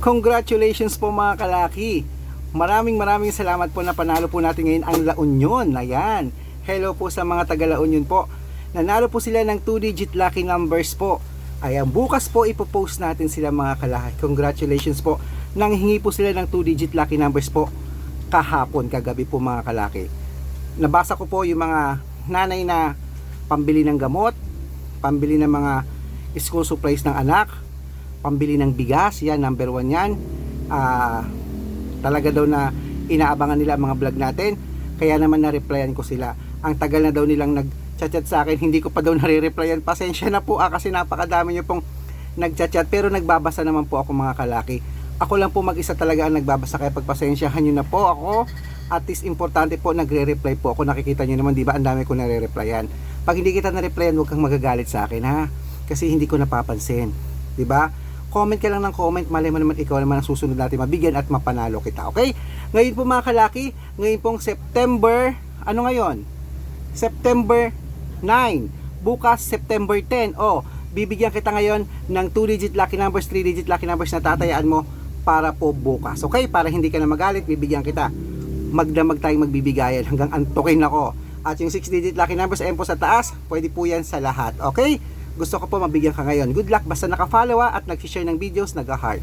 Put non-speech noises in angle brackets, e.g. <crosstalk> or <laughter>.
Congratulations po mga kalaki. Maraming maraming salamat po na panalo po natin ngayon ang La Union. Ayan. Hello po sa mga taga La Union po. Nanalo po sila ng 2-digit lucky numbers po. Ayan, bukas po ipopost natin sila mga kalaki. Congratulations po. Nanghingi po sila ng 2-digit lucky numbers po kahapon, kagabi po mga kalaki. Nabasa ko po yung mga nanay na pambili ng gamot, pambili ng mga school supplies ng anak, pambili ng bigas, yan, number one yan. Ah, talaga daw na inaabangan nila ang mga vlog natin. Kaya naman na-replyan ko sila. Ang tagal na daw nilang nag-chat sa akin, hindi ko pa daw <laughs> nare-replyan. Pasensya na po ah, kasi napakadami nyo pong nag-chat pero nagbabasa naman po ako mga kalaki. Ako lang po mag-isa talaga ang nagbabasa kaya pagpasensyahan nyo na po ako. At least importante po nagre-reply po ako. Nakikita nyo naman, di ba? Ang dami ko nare-replyan. Pag hindi kita na-replyan, huwag kang magagalit sa akin ha. Kasi hindi ko napapansin. Di ba? Comment ka lang ng comment, malay mo naman ikaw naman ang susunod natin mabigyan at mapanalo kita. Okay? Ngayon po mga kalaki, ngayon pong September, ano ngayon? September 9. Bukas September 10. Oh, bibigyan kita ngayon ng 2-digit lucky numbers, 3-digit lucky numbers na tatayaan mo para po bukas. Okay? Para hindi ka na magalit, bibigyan kita. Magdamag tayong magbibigayan hanggang antukin ako. At yung 6-digit lucky numbers, ayun po sa taas, pwede po yan sa lahat. Okay? Gusto ko po mabigyan ka ngayon. Good luck basta naka-follow ah, at nag-share ng videos, nag-heart.